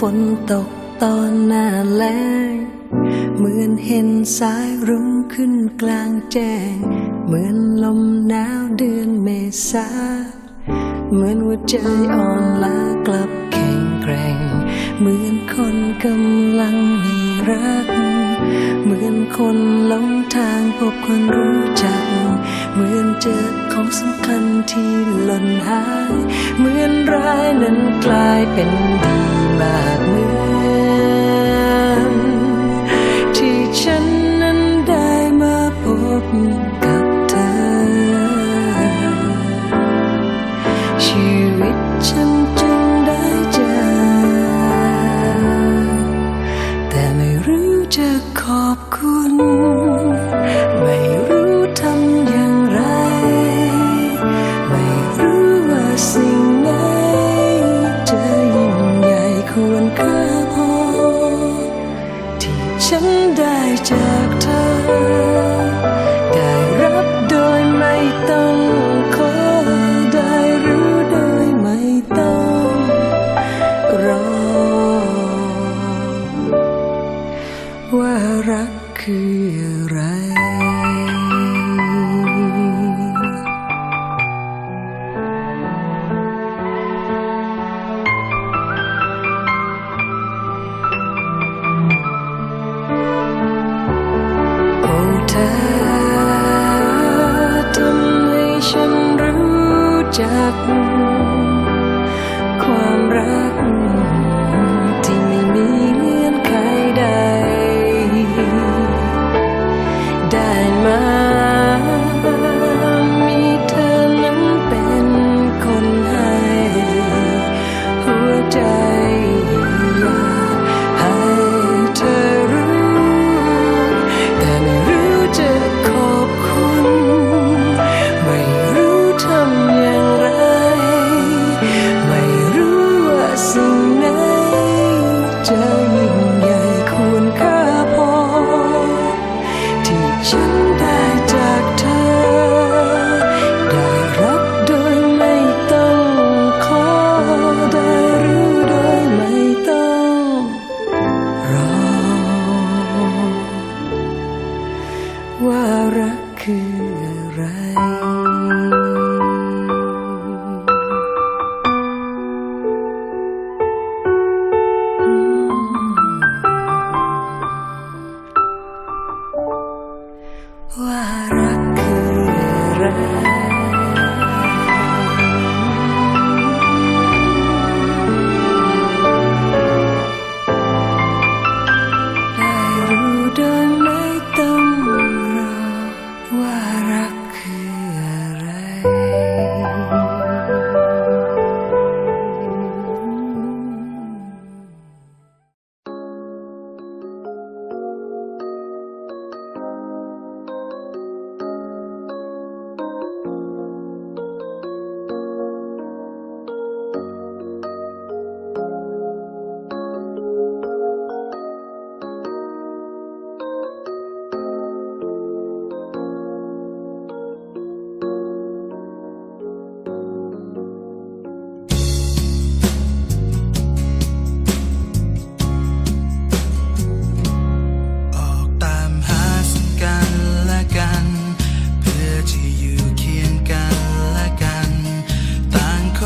ฝนตกตอนหน้าแล้งเหมือนเห็นสายรุ้งขึ้นกลางแจ้ง เหมือนลมหนาวเดือนเมษาเหมือนหัวใจอ่อนล้ากลับแข็งแกร่ง เหมือนคนกำลังมีรัก เหมือนคนหลงทางพบคนรู้จัก เหมือนเจอของสำคัญที่หล่นหาย เหมือนร้ายนั้นกลายเป็นดีมากเหมือ จั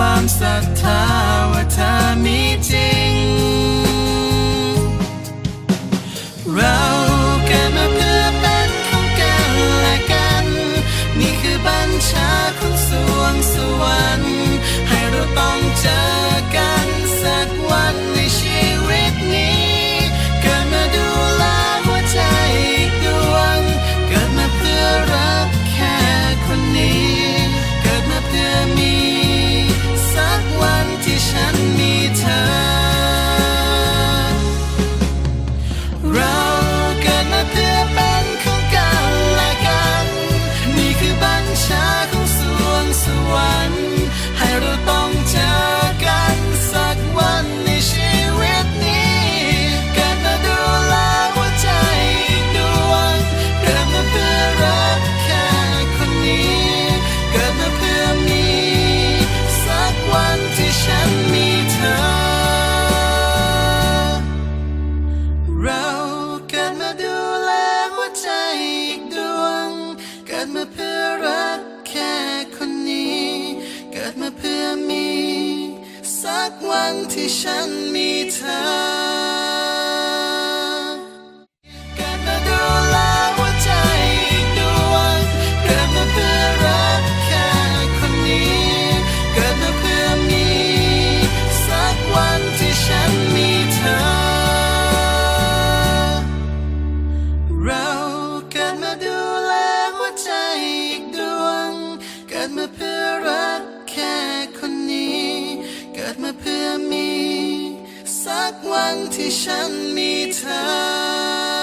ความศรัทธาว่าเธอมีจริง เราเกิดมาเพื่อเป็นของกันและกัน นี่คือบัญชาของสวงสวรรค์ให้เราต้องเจอ scared of มาเพื่อมี สักวันที่ฉันมีเธอเกิดมาเพื่อ มาเพื่อมี สักวันที่ฉันมีเธอ